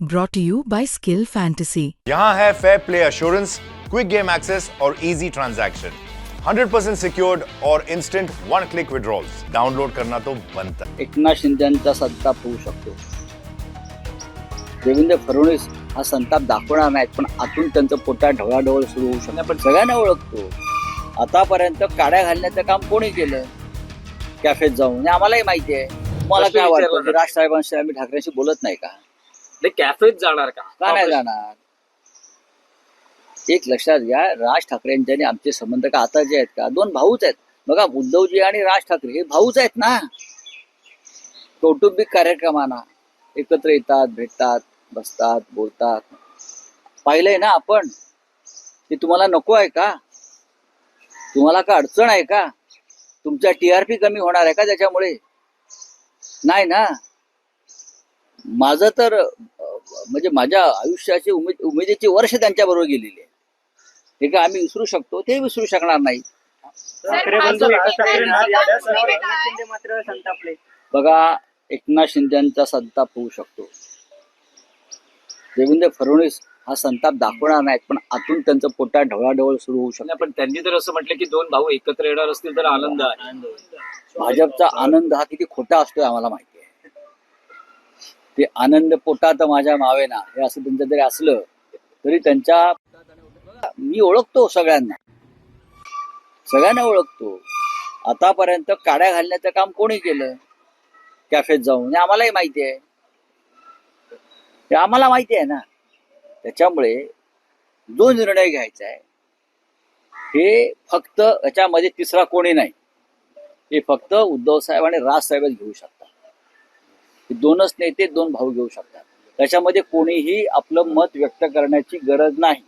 brought to you by Skill Fantasy. यहाँ है fair play assurance quick game access और easy transaction 100% secured और instant one click withdrawals download करना तो बनता है। एकनाथ शिंदेचा संताप होऊ शकतो. देवेंद्र फडणवीस हा संताप दाखवणार नाहीत पण आतून त्यांचं पोटात ढवळाढवळ सुरू होऊ शकतो. पण सगळ्यांना ओळखतो. आतापर्यंत काड्या घालण्याचं काम कोणी केलं? कॅफेत जाऊन. आम्हालाही माहिती आहे. मला काय वाटतं? राज साहेबांशी आम्ही ठाकरेंशी बोलत नाही का? कॅफेत जाणार का? का नाही जाणार? एक लक्षात घ्या राज ठाकरेंचे आणि आमचे संबंध का आता जे आहेत का? दोन भाऊच आहेत. बघा उद्धवजी आणि राज ठाकरे हे भाऊच आहेत ना? कौटुंबिक कार्यक्रमांना एकत्र येतात भेटतात बसतात बोलतात. पाहिलंय ना आपण? ते तुम्हाला नको आहे का? तुम्हाला का अडचण आहे का? तुमचा टीआरपी कमी होणार आहे का त्याच्यामुळे? नाही ना? माझं तर म्हणजे माझ्या आयुष्याची उमेद उमेदीची वर्ष त्यांच्या बरोबर गेलेली आहे हे का आम्ही विसरू शकतो? ते विसरू शकणार नाही. बघा एकनाथ शिंदेचा संताप होऊ शकतो. देवेंद्र फडणवीस हा संताप दाखवणार नाहीत पण आतून त्यांचं पोटात ढवळाढवळ सुरू होऊ शकतो. नाही, पण त्यांनी तर असं म्हटलं की दोन भाऊ एकत्र येणार असतील तर आनंद आहे. भाजपचा आनंद हा किती खोटा असतोय आम्हाला माहिती. आहे ते आनंद पोटात माझ्या मावेना हे असं त्यांचं जरी असलं तरी त्यांच्या मी ओळखतो सगळ्यांना. सगळ्यांना ओळखतो. आतापर्यंत काड्या घालण्याचं काम कोणी केलं? कॅफेत जाऊन. हे आम्हालाही माहिती आहे. ते आम्हाला माहिती आहे ना? त्याच्यामुळे जो निर्णय घ्यायचा आहे हे फक्त याच्यामध्ये तिसरा कोणी नाही. हे फक्त उद्धव साहेब आणि राज साहेबच घेऊ शकतात. दोनच नेते दोन भाऊ घेऊ शकतात. त्याच्यामध्ये कोणीही आपलं मत व्यक्त करण्याची गरज नाही.